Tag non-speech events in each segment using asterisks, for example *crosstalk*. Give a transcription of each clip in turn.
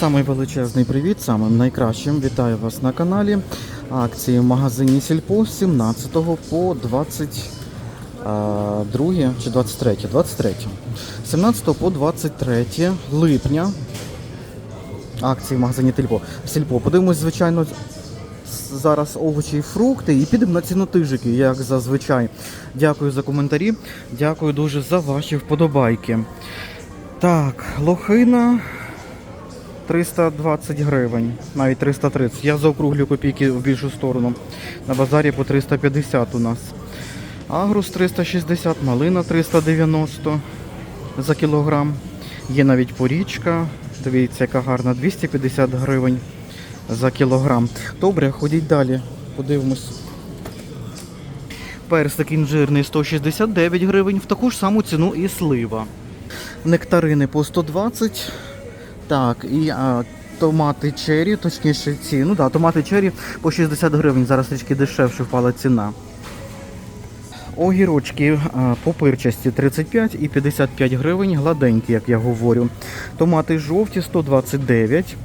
Самий величезний привіт, самим найкращим. Вітаю вас на каналі. Акції в магазині Сільпо з 17 по 22 чи 23, 23. 17 по 23 липня. Акції в магазині Тельпо. Сільпо. Подивимось, звичайно, зараз овочі і фрукти і підемо на цінотижики, як зазвичай. Дякую за коментарі. Дякую дуже за ваші вподобайки. Так, лохина 320 гривень, навіть 330. Я заокруглю копійки в більшу сторону. На базарі по 350 у нас. Агрус 360, малина 390 за кілограм. Є навіть порічка. Дивіться, яка гарна, 250 гривень за кілограм. Добре, ходіть далі. Подивимось. Персик інжирний 169 гривень, в таку ж саму ціну і слива. Нектарини по 120. Так, і а, томати чері, точніше ці. Ну да, томати чері по 60 гривень. Зараз трішки дешевше впала ціна. Огірочки по пирчасті 35 і 55 гривень, гладенькі, як я говорю. Томати жовті 129,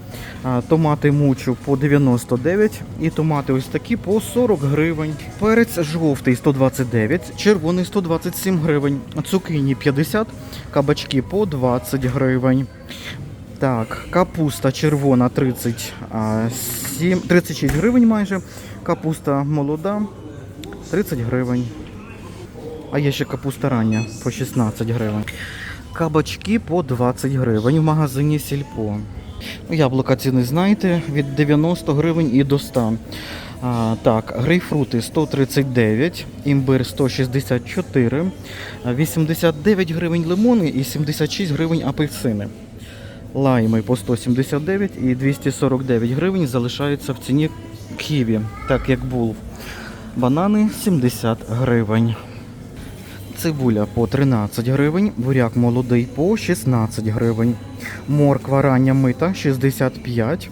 томати мучу по 99 і томати ось такі по 40 гривень. Перець жовтий 129, червоний 127 гривень, цукині 50, кабачки по 20 гривень. Так, капуста червона 30, а, сім- 36 гривень майже. Капуста молода 30 гривень. А є ще капуста рання по 16 гривень. Кабачки по 20 гривень в магазині Сільпо. Ну, Яблука ціни знаєте, від 90 гривень і до 100. А, так, грейпфрути 139, імбир 164, 89 гривень лимони і 76 гривень апельсини. Лайми по 179 і 249 гривень залишаються в ціні ківі, так як був. Банани 70 гривень. Цибуля по 13 гривень, буряк молодий по 16 гривень, морква рання мита 65,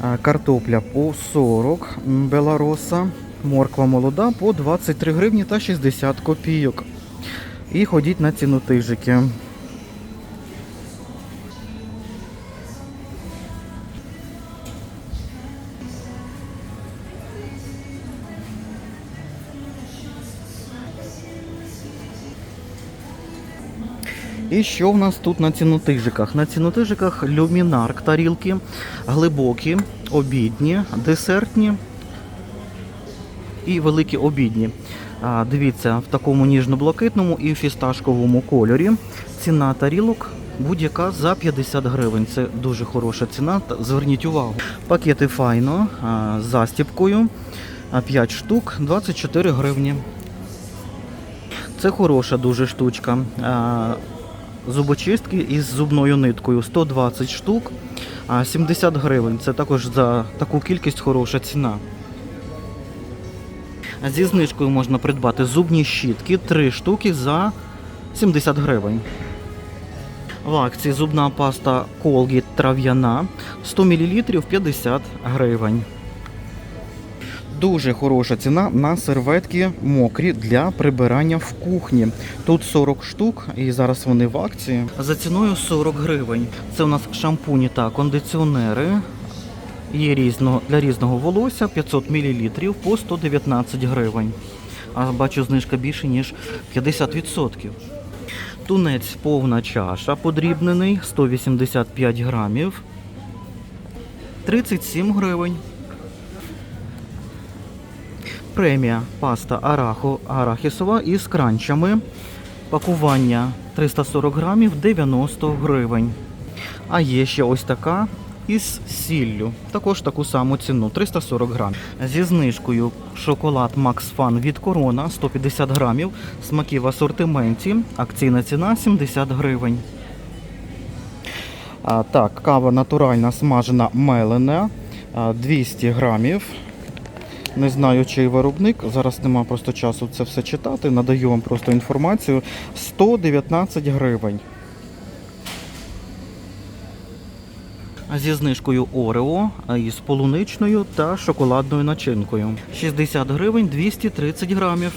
а, картопля по 40, м, белароса, морква молода по 23 гривні та 60 копійок. І ходіть на цінотижики. І що в нас тут на цінотижиках? На цінотижиках люмінарк тарілки, глибокі, обідні, десертні і великі обідні. Дивіться, в такому ніжно-блакитному і фісташковому кольорі. Ціна тарілок будь-яка за 50 гривень. Це дуже хороша ціна. Зверніть увагу. Пакети файно з застіпкою. 5 штук, 24 гривні. Це хороша дуже штучка. Зубочистки із зубною ниткою 120 штук, 70 гривень. Це також за таку кількість хороша ціна. Зі знижкою можна придбати зубні щітки 3 штуки за 70 гривень. В акції зубна паста Colgate трав'яна 100 мл 50 гривень. Дуже хороша ціна на серветки мокрі для прибирання в кухні. Тут 40 штук, і зараз вони в акції. За ціною 40 гривень. Це у нас шампуні та кондиціонери. Є різного для різного волосся 500 мл по 119 гривень. А бачу, знижка більше ніж 50%. Тунець повна чаша подрібнений 185 грамів. 37 гривень. Премія паста арахо арахісова із кранчами. Пакування 340 грамів 90 гривень. А є ще ось така із сіллю. Також таку саму ціну 340 грамів. Зі знижкою шоколад Max Fun від Корона 150 грамів. Смаки в асортименті. Акційна ціна 70 гривень. А, так, кава натуральна смажена мелена 200 грамів. Не знаю, чий виробник. Зараз нема просто часу це все читати. Надаю вам просто інформацію. 119 гривень. Зі знижкою Орео із полуничною та шоколадною начинкою. 60 гривень 230 грамів.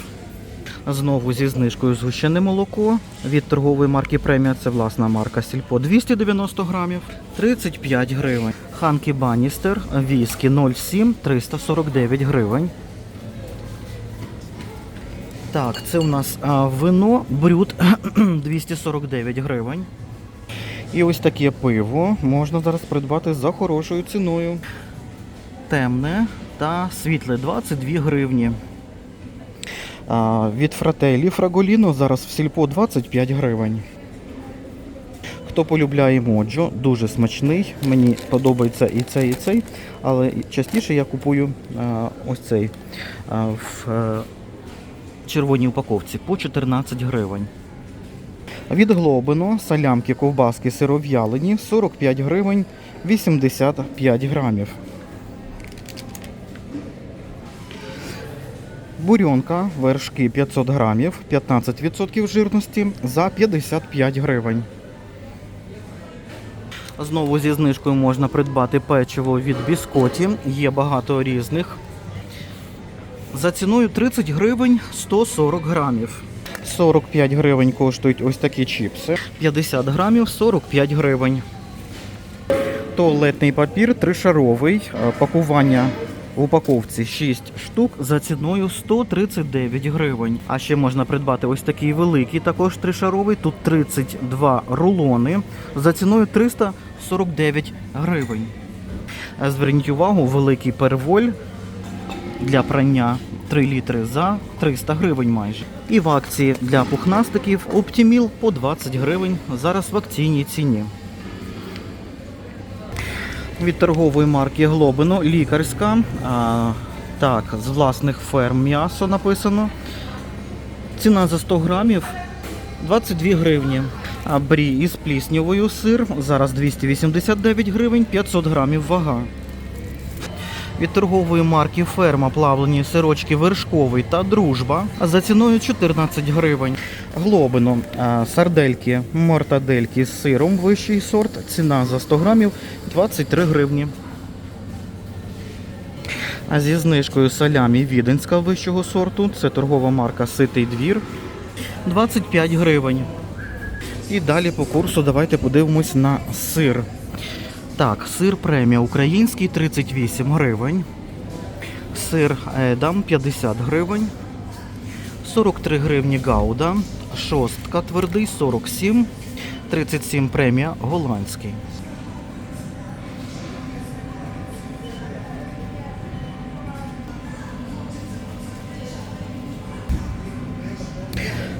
Знову зі знижкою згущене молоко від торгової марки Премія. Це власна марка Сільпо 290 грамів, 35 гривень. Ханкі Баністер, віскі 07, 349 гривень. Так, це у нас вино брют *clears throat* 249 гривень. І ось таке пиво можна зараз придбати за хорошою ціною. Темне та світле 22 гривні. А, від фрателі Фраголіно зараз в сільпо 25 гривень. Хто полюбляє моджо, дуже смачний. Мені подобається і цей, і цей, але частіше я купую а, ось цей а, в е, червоній упаковці по 14 гривень. Від Глобино салямки ковбаски сиров'ялені 45 гривень 85 грамів. Бурьонка вершки 500 грамів, 15% жирності за 55 гривень. Знову зі знижкою можна придбати печиво від біскоті. Є багато різних. За ціною 30 гривень 140 грамів. 45 гривень коштують ось такі чіпси. 50 грамів 45 гривень. Туалетний папір тришаровий. Е, Пакування в упаковці 6 штук за ціною 139 гривень. А ще можна придбати ось такий великий, також тришаровий. Тут 32 рулони за ціною 349 гривень. Е, Зверніть увагу, великий перволь для прання 3 літри за 300 гривень майже. І в акції для пухнастиків Оптіміл по 20 гривень зараз в акційній ціні. Від торгової марки Глобино лікарська. А, так, з власних ферм м'ясо написано. Ціна за 100 грамів 22 гривні. Брі із пліснявою сир зараз 289 гривень, 500 грамів вага. Від торгової марки Ферма плавлені сирочки вершковий та дружба за ціною 14 гривень. Глобино сардельки, мортадельки з сиром вищий сорт. Ціна за 100 грамів 23 гривні. А зі знижкою салямі віденська вищого сорту. Це торгова марка Ситий двір 25 гривень. І далі по курсу давайте подивимось на сир. Так, сир премія український 38 гривень. Сир Едам 50 гривень. 43 гривні Гауда. Шостка твердий 47. 37 премія голландський.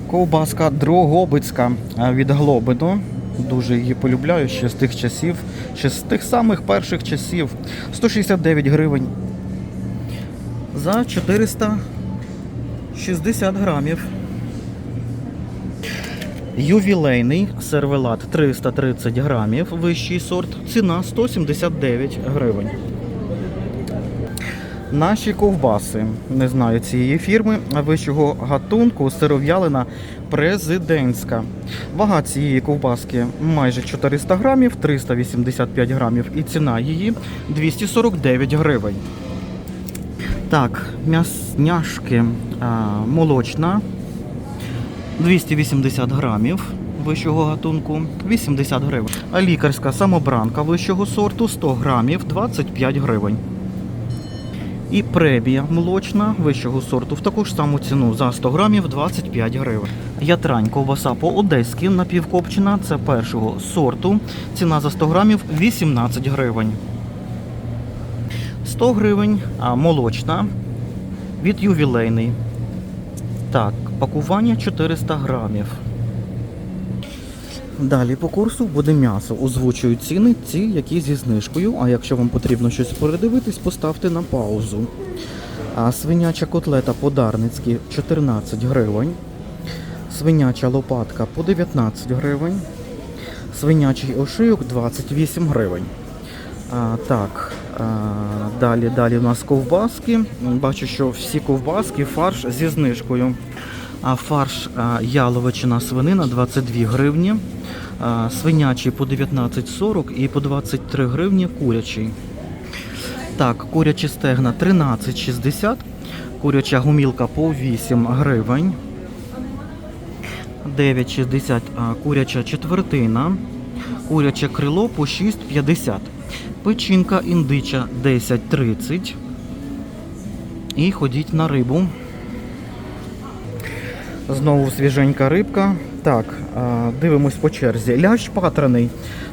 Ковбаска Дрогобицька від Глобино. Дуже її полюбляю ще з тих часів, ще з тих самих перших часів. 169 гривень за 460 грамів. Ювілейний сервелат 330 грамів, вищий сорт, ціна 179 гривень. Наші ковбаси, не знаю цієї фірми, вищого гатунку сиров'ялина президентська. Вага цієї ковбаски майже 400 грамів, 385 грамів і ціна її 249 гривень. Так, м'ясняшки а, молочна 280 грамів вищого гатунку 80 гривень. А лікарська самобранка вищого сорту 100 грамів 25 гривень. І премія молочна вищого сорту в таку ж саму ціну за 100 грамів 25 гривень. Ятрань ковбаса по одеськи напівкопчена, це першого сорту. Ціна за 100 грамів 18 гривень. 100 гривень, а молочна від ювілейний. Так, пакування 400 грамів. Далі по курсу буде м'ясо. Озвучують ціни, ці, які зі знижкою. А якщо вам потрібно щось передивитись, поставте на паузу. А свиняча котлета подарницькі 14 гривень. Свиняча лопатка по 19 гривень. Свинячий ошийок 28 гривень. А, так, а, далі, далі у нас ковбаски. Бачу, що всі ковбаски, фарш зі знижкою. Фарш яловичина свинина 22 гривні. Свинячий по 19,40 і по 23 гривні курячий. Так, курячі стегна 13,60. Куряча гумілка по 8 гривень. 9,60 а, куряча четвертина, куряче крило по 6,50. Печінка індича 10,30. І ходіть на рибу. Знову свіженька рибка. Так, дивимось по черзі. Лящ патраний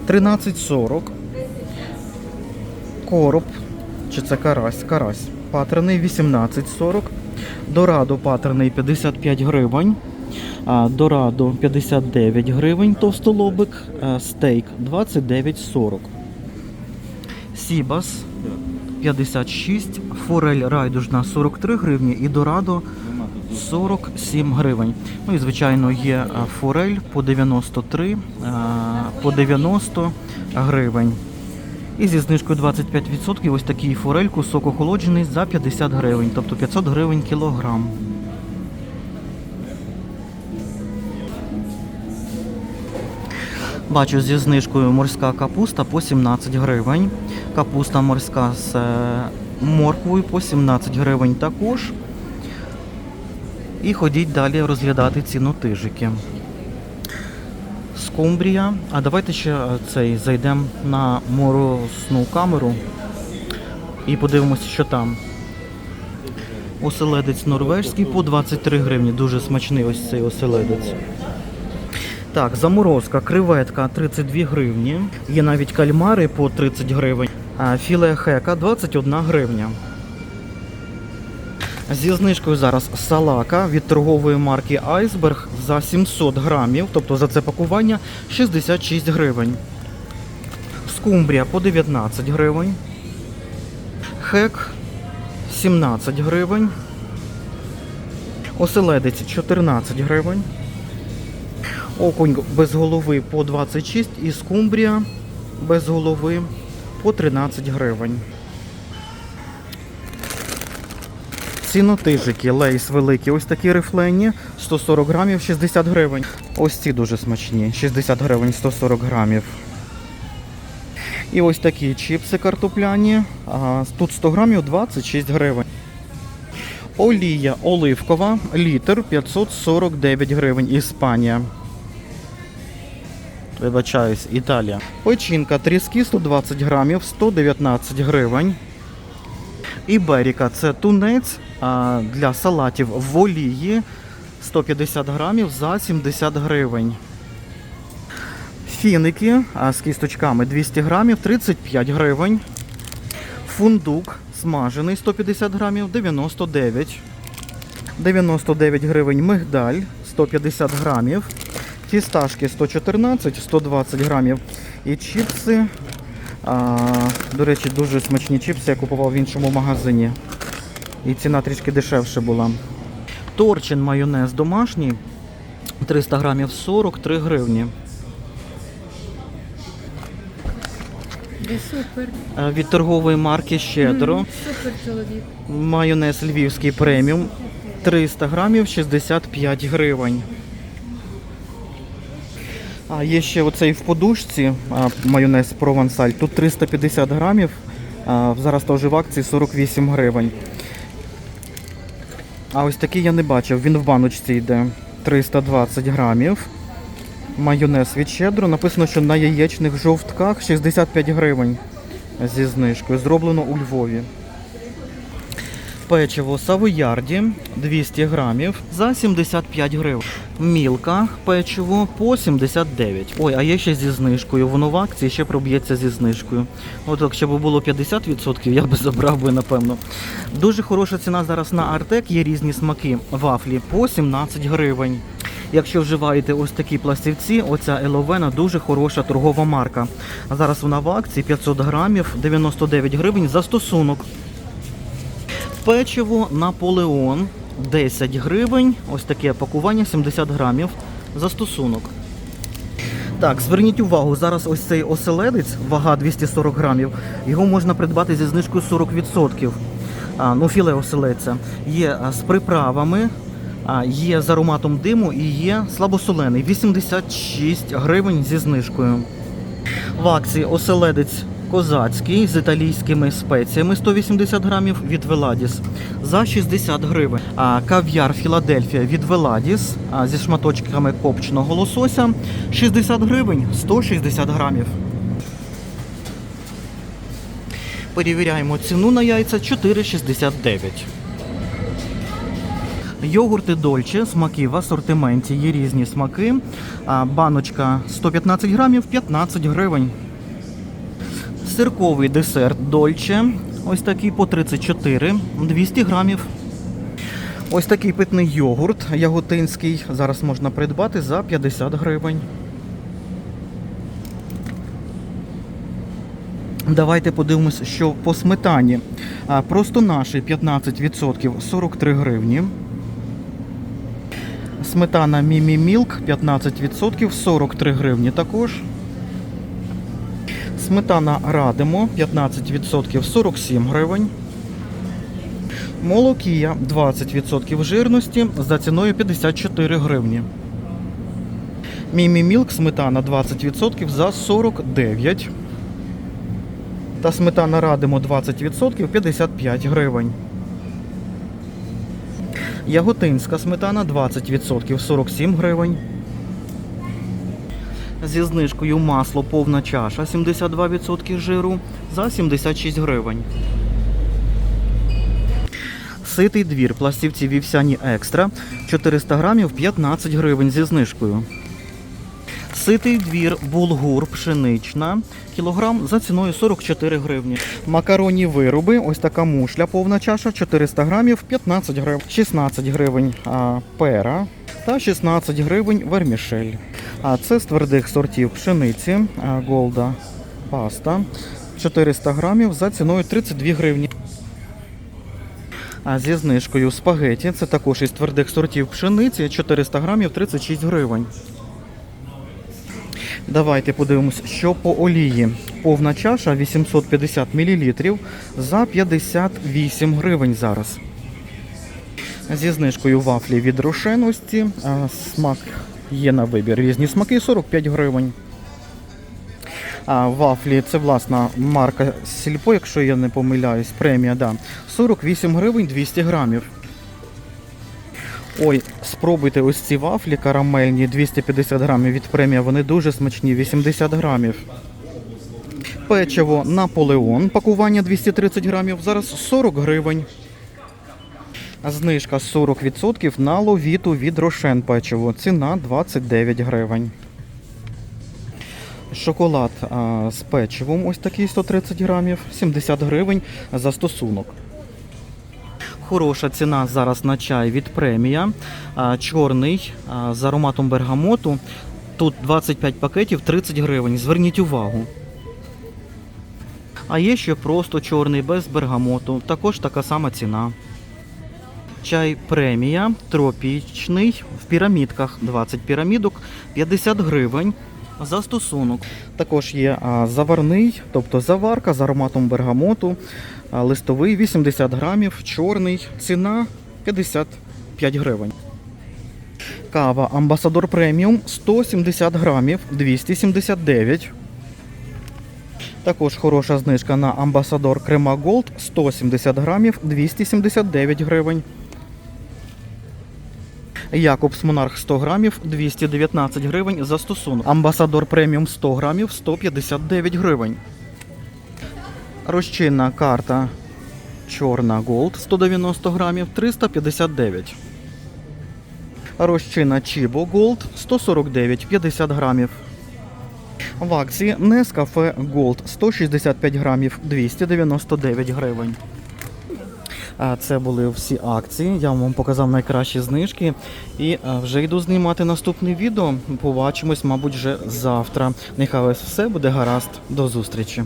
13,40. Короб, чи це карась? Карась. Патраний 18,40. Дорадо патраний 55 гривень. Дорадо 59 гривень, товстолобик, стейк 29,40. Сібас 56, форель райдужна 43 гривні і дорадо 47 гривень. Ну і звичайно є форель по 93, по 90 гривень. І зі знижкою 25% ось такий форель, кусок охолоджений за 50 гривень, тобто 500 гривень кілограм. Бачу зі знижкою морська капуста по 17 гривень. Капуста морська з е, морквою по 17 гривень також. І ходіть далі розглядати цінотижики. Скумбрія. А давайте ще е, цей зайдемо на морозну камеру і подивимося, що там. Оселедець норвежський по 23 гривні. Дуже смачний ось цей оселедець. Так, заморозка, креветка 32 гривні. Є навіть кальмари по 30 гривень. Філе хека 21 гривня. Зі знижкою зараз салака від торгової марки Айсберг за 700 грамів, тобто за це пакування 66 гривень. Скумбрія по 19 гривень. Хек 17 гривень. Оселедець 14 гривень. Окунь без голови по 26 і скумбрія без голови по 13 гривень. Цінотижики, лейс великі, ось такі рифлені, 140 грамів, 60 гривень. Ось ці дуже смачні, 60 гривень, 140 грамів. І ось такі чіпси картопляні, тут 100 грамів, 26 гривень. Олія оливкова, літр 549 гривень, Іспанія. Вибачаюсь, Італія. Печінка тріски 120 грамів, 119 гривень. Іберіка це тунець для салатів в олії 150 грамів за 70 гривень. Фіники з кісточками 200 грамів 35 гривень. Фундук смажений 150 грамів 99. 99 гривень мигдаль 150 грамів. Фісташки 114, 120 грамів. І чіпси. А, до речі, дуже смачні чіпси я купував в іншому магазині. І ціна трішки дешевше була. Торчин майонез домашній. 300 грамів 43 гривні. Супер. Е, Від торгової марки Щедро. Супер чоловік. Майонез львівський преміум 300 грамів 65 гривень. А є ще оцей в подушці майонез провансаль. Тут 350 грамів. Зараз теж в акції 48 гривень. А ось такий я не бачив. Він в баночці йде 320 грамів. Майонез від щедро. Написано, що на яєчних жовтках 65 гривень зі знижкою. Зроблено у Львові. Печиво Савоярді 200 грамів за 75 гривень. Мілка печиво по 79. Ой, а є ще зі знижкою. Воно в акції ще проб'ється зі знижкою. От якщо б було 50%, я би забрав би, напевно. Дуже хороша ціна зараз на Артек, є різні смаки. Вафлі по 17 гривень. Якщо вживаєте ось такі пластівці, оця Еловена дуже хороша торгова марка. Зараз вона в акції 500 грамів, 99 гривень за стосунок. Печиво Наполеон 10 гривень. Ось таке пакування 70 грамів за стосунок. Так, зверніть увагу, зараз ось цей оселедець, вага 240 грамів, його можна придбати зі знижкою 40%. А, ну, філе оселедця. Є з приправами, а, є з ароматом диму і є слабосолений. 86 гривень зі знижкою. В акції оселедець Козацький з італійськими спеціями 180 грамів від Веладіс за 60 гривень. А кав'яр Філадельфія від Веладіс зі шматочками копченого лосося 60 гривень 160 грамів. Перевіряємо ціну на яйця 4,69. Йогурти Дольче, смаки в асортименті, є різні смаки. Баночка 115 грамів, 15 гривень. Сирковий десерт Дольче. Ось такий по 34, 200 грамів. Ось такий питний йогурт яготинський. Зараз можна придбати за 50 гривень. Давайте подивимось, що по сметані. Просто наші 15% 43 гривні. Сметана Мімі Мілк 15% 43 гривні також. Сметана Радимо 15% 47 гривень. Молокія 20% жирності за ціною 54 гривні. Мімі Мілк сметана 20% за 49. Та сметана Радимо 20% 55 гривень. Яготинська сметана 20% 47 гривень. Зі знижкою масло повна чаша 72% жиру за 76 гривень. Ситий двір пластівці вівсяні екстра 400 грамів 15 гривень зі знижкою. Ситий двір булгур пшенична кілограм за ціною 44 гривні. Макаронні вироби, ось така мушля повна чаша 400 грамів 15 гривень, 16 гривень а, пера та 16 гривень вермішель. А це з твердих сортів пшениці голда паста 400 грамів за ціною 32 гривні. А зі знижкою спагеті це також із твердих сортів пшениці 400 грамів 36 гривень. Давайте подивимось, що по олії. Повна чаша 850 мл за 58 гривень зараз. Зі знижкою вафлі від рошеності. Смак є на вибір. Різні смаки 45 гривень. Вафлі це власна марка Сільпо, якщо я не помиляюсь, премія, да. 48 гривень 200 грамів. Ой, спробуйте ось ці вафлі карамельні 250 грамів від премія. Вони дуже смачні, 80 грамів. Печиво Наполеон, пакування 230 грамів, зараз 40 гривень. Знижка 40% на ловіту від Рошен печиво. Ціна 29 гривень. Шоколад а, з печивом, ось такий 130 грамів, 70 гривень за стосунок. Хороша ціна зараз на чай від премія. А, Чорний а, з ароматом бергамоту. Тут 25 пакетів 30 гривень. Зверніть увагу. А є ще просто чорний без бергамоту. Також така сама ціна. Чай премія тропічний в пірамідках. 20 пірамідок, 50 гривень за стосунок. Також є заварний, тобто заварка з ароматом бергамоту, листовий 80 грамів, чорний, ціна 55 гривень. Кава Амбасадор преміум 170 грамів, 279. Також хороша знижка на Амбасадор Крема Голд 170 грамів, 279 гривень. Якобс Монарх 100 грамів 219 гривень за стосунок. Амбасадор преміум 100 грамів 159 гривень. Розчинна карта Чорна Голд 190 грамів 359. Розчина Чібо Голд 149,50 грамів. В акції Нескафе Голд 165 грамів 299 гривень. Це були всі акції. Я вам показав найкращі знижки. І е, вже йду знімати наступне відео. Побачимось, мабуть, вже завтра. Нехай вас все буде гаразд. До зустрічі.